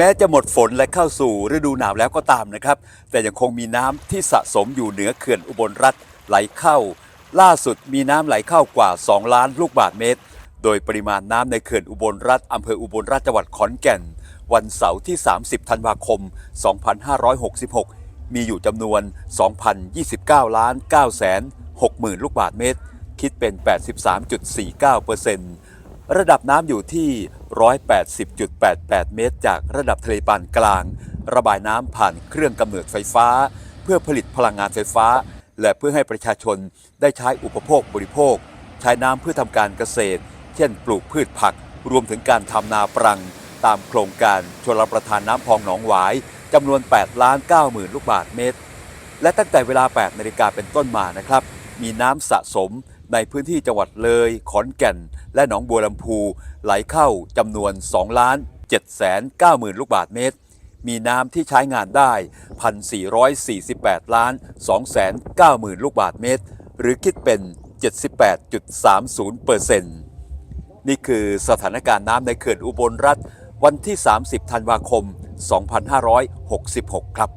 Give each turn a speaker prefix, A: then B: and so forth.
A: แม้จะหมดฝนและเข้าสู่ฤดูหนาวแล้วก็ตามนะครับ แต่ยังคงมีน้ำที่สะสมอยู่เหนือเขื่อนอุบลรัฐไหลเข้า ล่าสุดมีน้ำไหลเข้ากว่า 2 ล้านลูกบาศก์เมตร โดยปริมาณน้ำในเขื่อนอุบลรัฐอำเภออุบลราชจังหวัดขอนแก่น วันเสาร์ที่ 30 ธันวาคม 2566 มีอยู่จำนวน 2,029 ล้าน9แสน6หมื่นลูกบาศก์เมตร คิดเป็น 83.49%ร ระดับน้ำอยู่ที่ 180.88 เมตร จากระดับทะเลปานกลาง ระบายน้ำผ่านเครื่องกำเนิดไฟฟ้า เพื่อผลิตพลังงานไฟฟ้า และเพื่อให้ประชาชนได้ใช้อุปโภคบริโภค ใช้น้ำเพื่อทำการเกษตร เช่น ปลูกพืชผัก รวมถึงการทำนาปรัง ตามโครงการชลประทานน้ำพองหนองหวายจำนวน8ล้าน9หมื่นลูกบาศก์เมตร และตั้งแต่เวลา 8 นาฬิกาเป็นต้นมานะครับ มีน้ำสะสม ในพื้นที่จังหวัดเลย ขอนแก่น และหนองบัวลำพูไหลเข้าจำนวน2ล้าน7แสน9หมื่นลูกบาศก์เมตร มีน้ำที่ใช้งานได้ 1,448 ล้าน2แสน9หมื่นลูกบาศก์เมตร หรือคิดเป็น 78.30เปอร์เซ็นต์นี่คือสถานการณ์น้ำในเขื่อนอุบลรัฐวันที่ 30 ธันวาคม 2566 ครับ